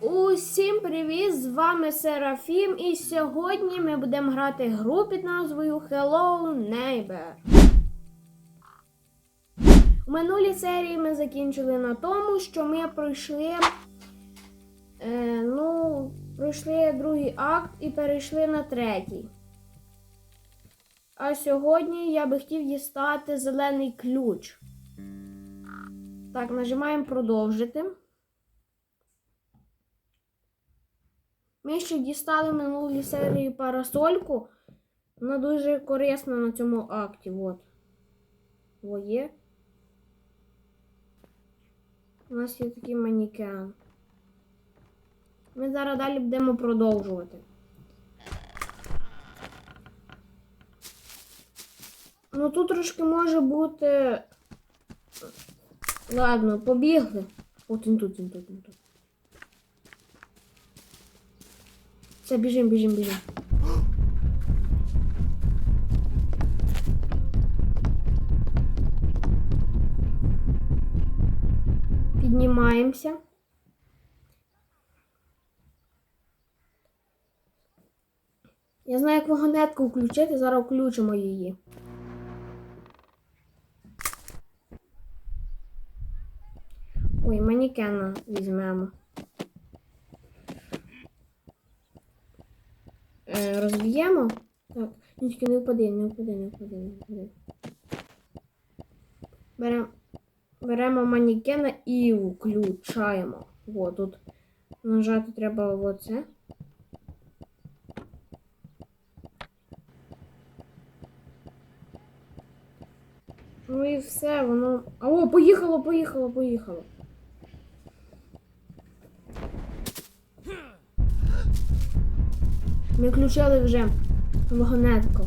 Усім привіт! З вами Серафім, і сьогодні ми будемо грати гру під назвою Hello Neighbor. У минулій серії ми закінчили на тому, що ми пройшли, е, ну, пройшли другий акт і перейшли на третій. А сьогодні я би хотів дістати зелений ключ. Так, нажимаємо продовжити. Ми ще дістали в минулій серії парасольку. Вона дуже корисна на цьому акті. От. О, є. У нас є такий манікен. Ми зараз далі будемо продовжувати. Ну тут трошки може бути. Ладно, побігли. От він тут, він тут, він тут. Все, біжим, біжим, біжим. Піднімаємося. Я знаю, як вагонетку включити, зараз включимо її. Ой, манікена візьмемо. Е, розб'ємо. Так, ні, тільки не впади, не впади, не впади, не впади. Беремо беремо манікена і включаємо. О, тут нажати треба оце. Ну і все, воно. О, поїхало, поїхало, поїхало. Ми включили вже вагонетку.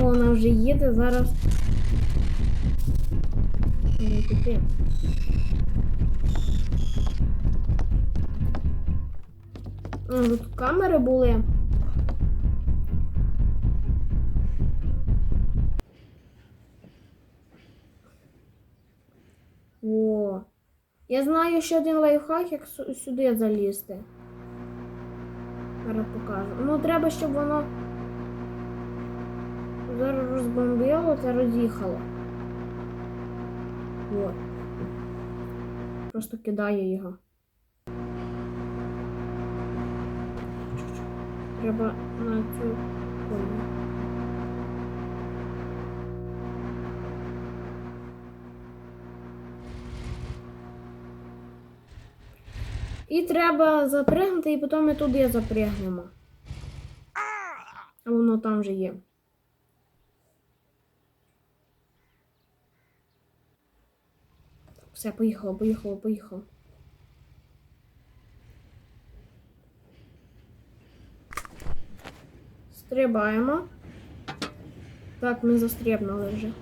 О, вона вже їде, зараз. О, тут камери були. Я знаю ще один лайфхак, як сюди залізти. Зараз покажу. Ну, треба, щоб воно зараз розбомбило та роз'їхало. От. Просто кидаю його. Треба на цю. Ой. І треба запригнути, і потім ми туди запригнемо. А воно там вже є. Все, поїхало, поїхало, поїхало. Стрибаємо. Так, ми застрибнули вже.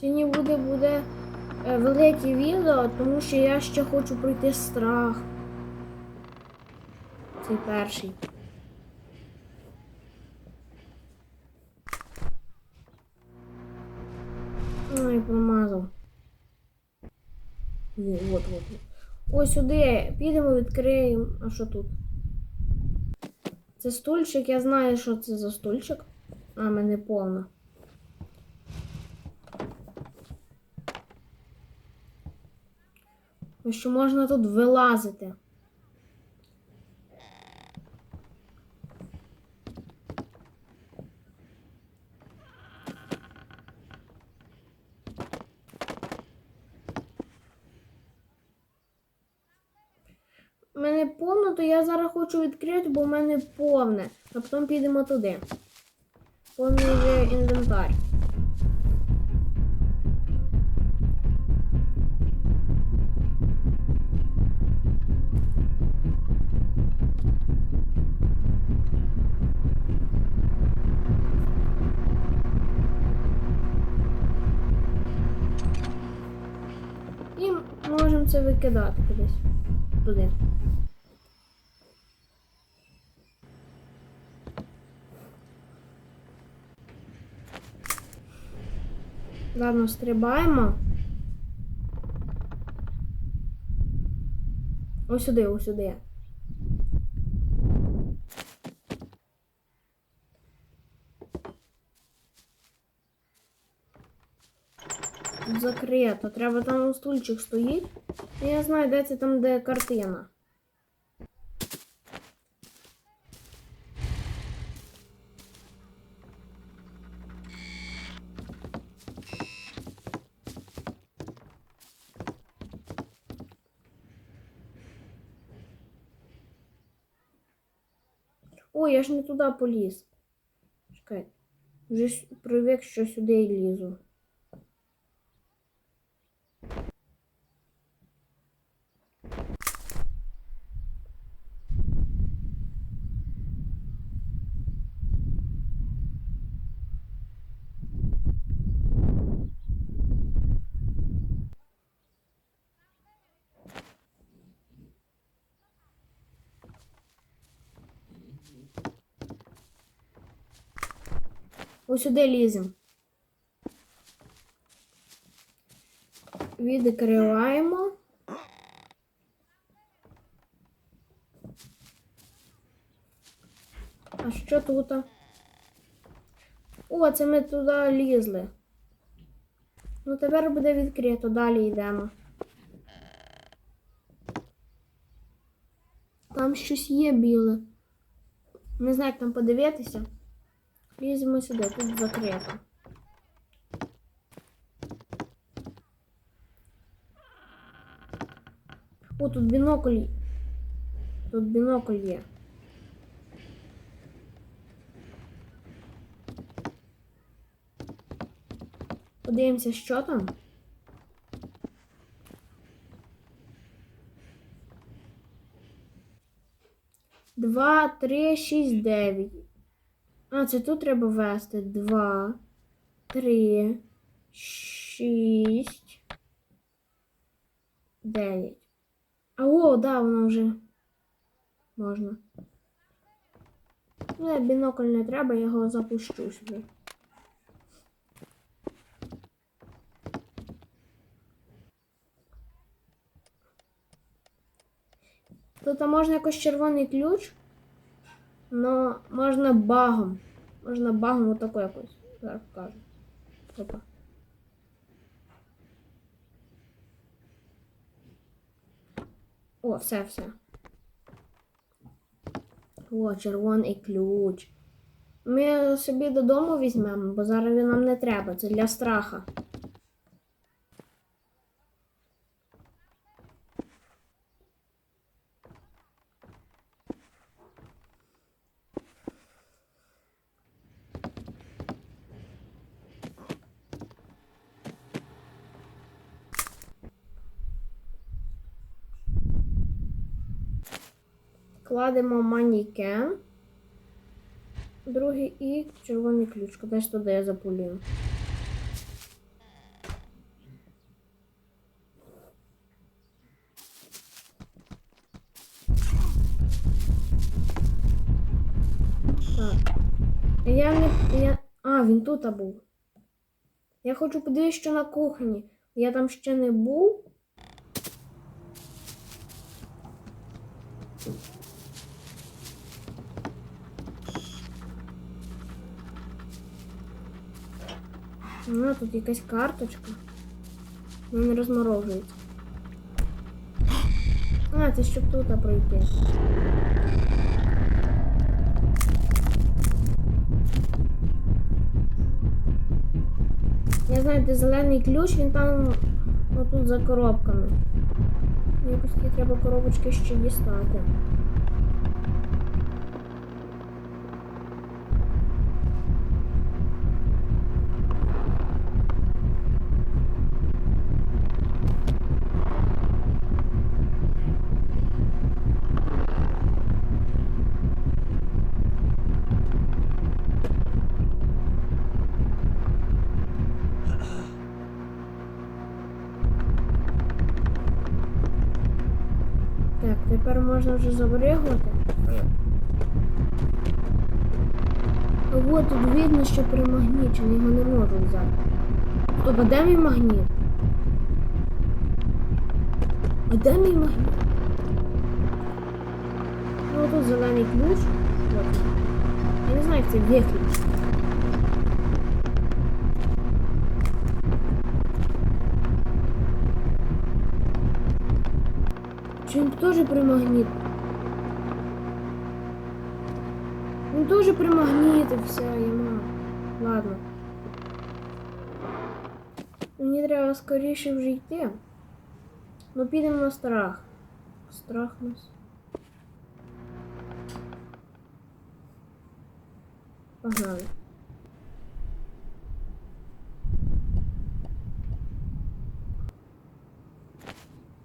Сьогодні буде буде е, велике відео, тому що я ще хочу пройти страх. Цей перший. Ой, промазав. Ні, от, от. Ось сюди. Підемо, відкриємо. А що тут? Це стульчик, я знаю, що це за стульчик. А, мене повна. Тому що можна тут вилазити. У мене повно, то я зараз хочу відкрити, бо в мене повне. А потім підемо туди. Повний вже інвентар. викидати кудись. Туди. Ладно, стрибаємо. Ось сюди, ось сюди. Тут закрито. Треба там стульчик стоїть. Я знаю, де це там, де картина. Ой, я ж не туди поліз. Чекай. Вже привик, що сюди і лізу. Сюди ліземо. Відкриваємо. А що тут? О, це ми туди лізли. Ну тепер буде відкрито, далі йдемо. Там щось є біле. Не знаю, як там подивитися. Ліземо сюди, тут закрито. О, тут бінокль. Тут бінокль є. Подивимося, що там. Два, три, шість, дев'ять. А, це тут треба ввести. Два, три, шість, дев'ять. А о, да, воно вже можна. Ну, бінокль не треба, я його запущу сюди. Тут можна якось червоний ключ, но можна багом. Можна багну отако якось. Зараз покажу. Опа. О, все, все. О, червоний ключ. Ми собі додому візьмемо, бо зараз він нам не треба. Це для страха. Кладемо манікен. Другий і червоний ключ. Кудись туди я запулюю. Я не. Я... А, він тут був. Я хочу подивитися, що на кухні. Я там ще не був. А, тут якась карточка. Вона не розморожується. А, це щоб тут пройти. Я знаю, де зелений ключ, він там отут за коробками. Якось треба коробочки ще дістати. Так, тепер можна вже забригувати. От тут видно, що примагнічений, його не можу взяти. А де мій магніт? А де мій магніт? Ну тут зелений ключ. Я не знаю, як це виключити. Теж примагніт? Він теж примагнітився, яма. Ладно. Мені треба скоріше вже йти. Ну підемо на страх. Страх нас. Погнали.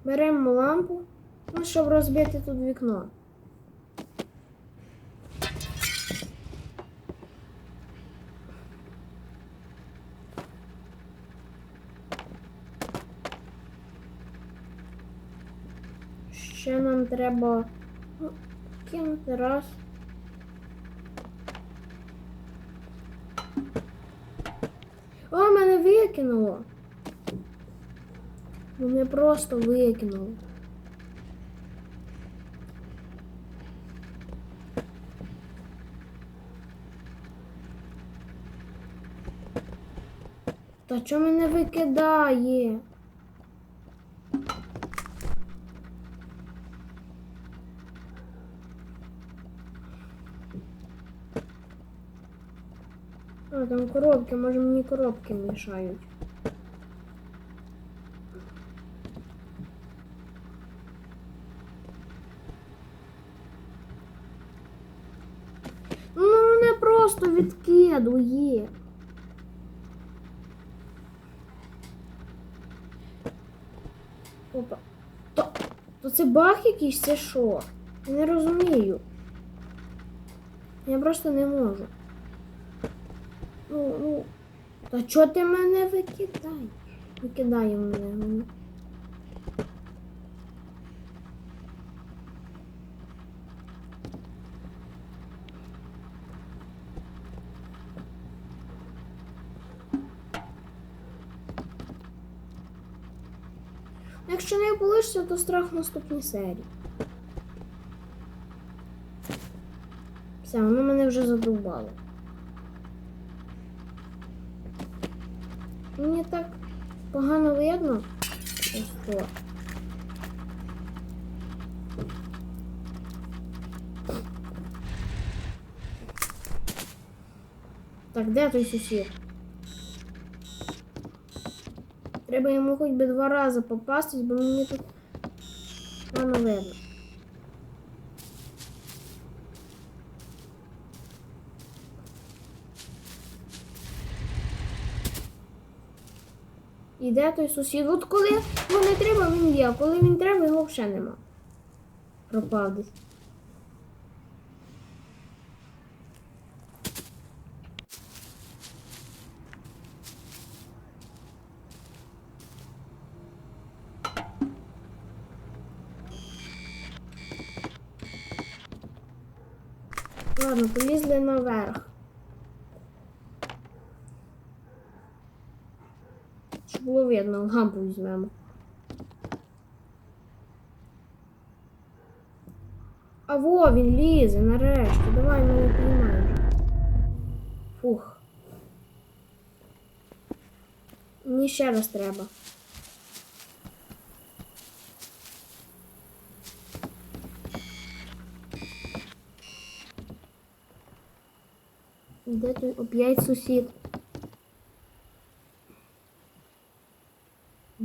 Беремо лампу, ну, щоб розбити тут вікно. Ще нам треба ну, кинути раз. О, мене викинуло. Мене просто викинуло. Та чого мене викидає? А, там коробки, може мені коробки мішають. Ну мене просто відкидує. Опа. То, то це баг якийсь, це що? Я не розумію. Я просто не можу. Ну, ну. Та чого ти мене викидаєш? Викидає мене. Не то страх в наступній серії. Все, воно мене вже задовбало. Мені так погано видно. Ось. Так, де той сусід? Треба йому хоч би два рази попастись, бо мені тут погано видно. І де той сусід? От коли його не треба, він є, а коли він треба, його взагалі нема. Пропав десь. Ладно, полізли наверх. Щоб було видно, лампу візьмемо. А во, він лізе нарешті. Давай мене піднімаємо. Фух. Мені ще раз треба. Де той оп'ять сусід?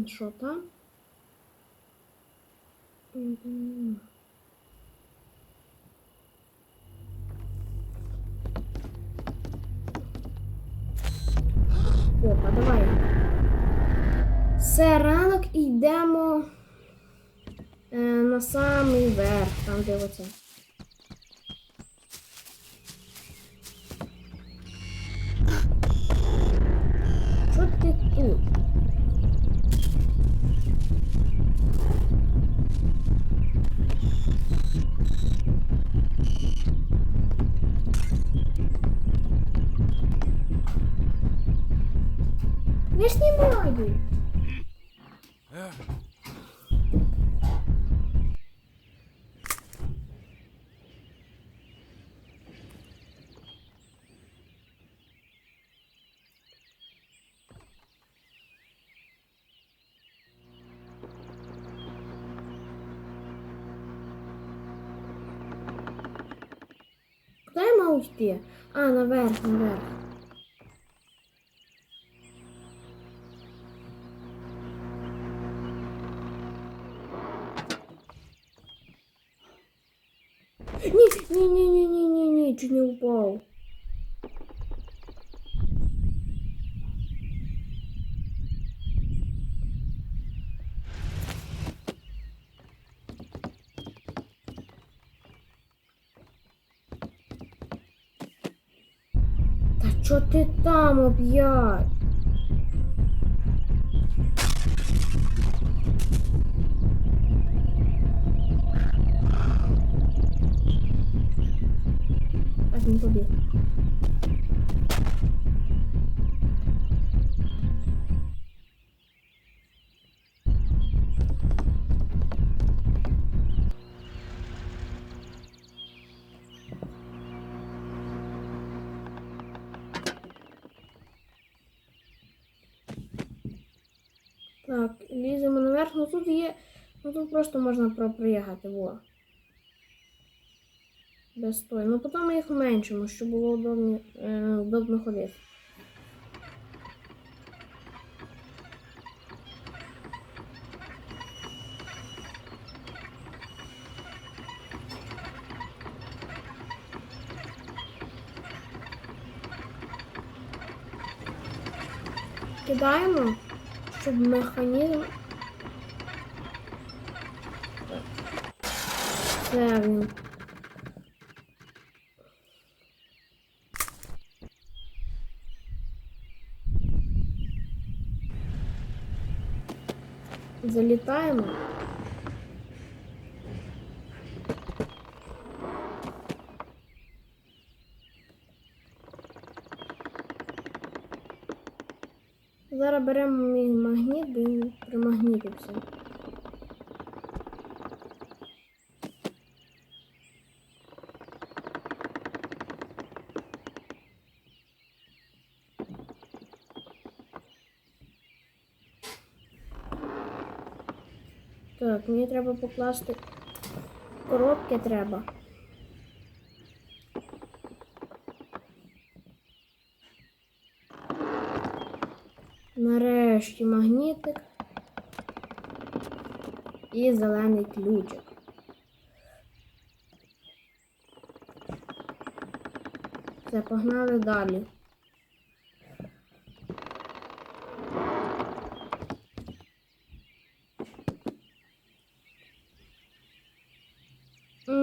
Що там? Опа, давай. Все, ранок йдемо е, на самий верх, там де. Що ти тут? Я знімаю. Йти? А, наверх, наверх. Ні, ні, чуть не упав. Чо ти там оп'ять? А він побіг. Так, ліземо наверх. Ну тут є. Ну тут просто можна проприїхати, во. Без той. Ну потім ми їх уменшимо, щоб було удобні, е, удобно ходити. Кидаємо, щоб механізм. Це він. Залітаємо. Беремо мій магніт, він примагнітився. Так, мені треба покласти коробки треба. Нарешті магнітик і зелений ключик. Все, погнали далі.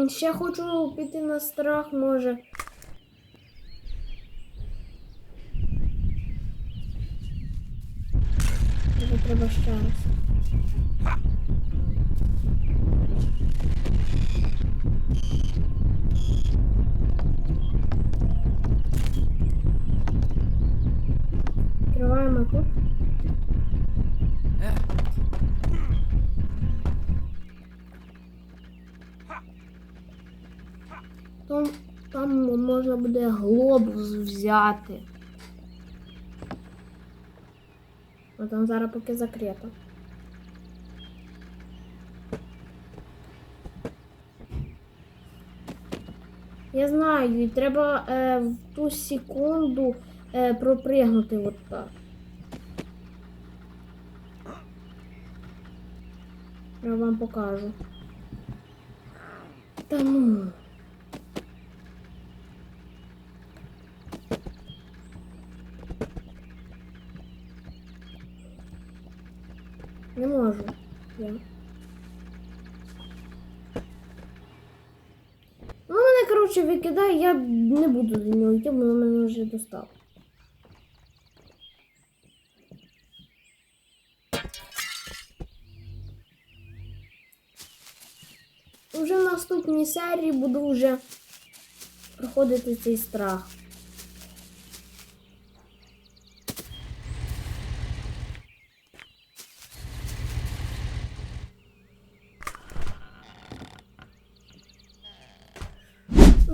Ще хочу піти на страх, може. Може, треба ще раз. Відкриваємо тут. Там, там можна буде глобус взяти. А там зараз поки закрито. Я знаю, і треба е, в ту секунду е, пропригнути от так. Я вам покажу. Та ну. Не можу. Я. Ну, мене, коротше, викидає, я не буду до нього йти, бо мене вже достав. Уже в наступній серії буду вже проходити цей страх.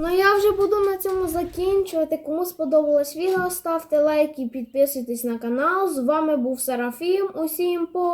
Ну я вже буду на цьому закінчувати. Кому сподобалось відео, ставте лайки, підписуйтесь на канал. З вами був Серафім. Усім по.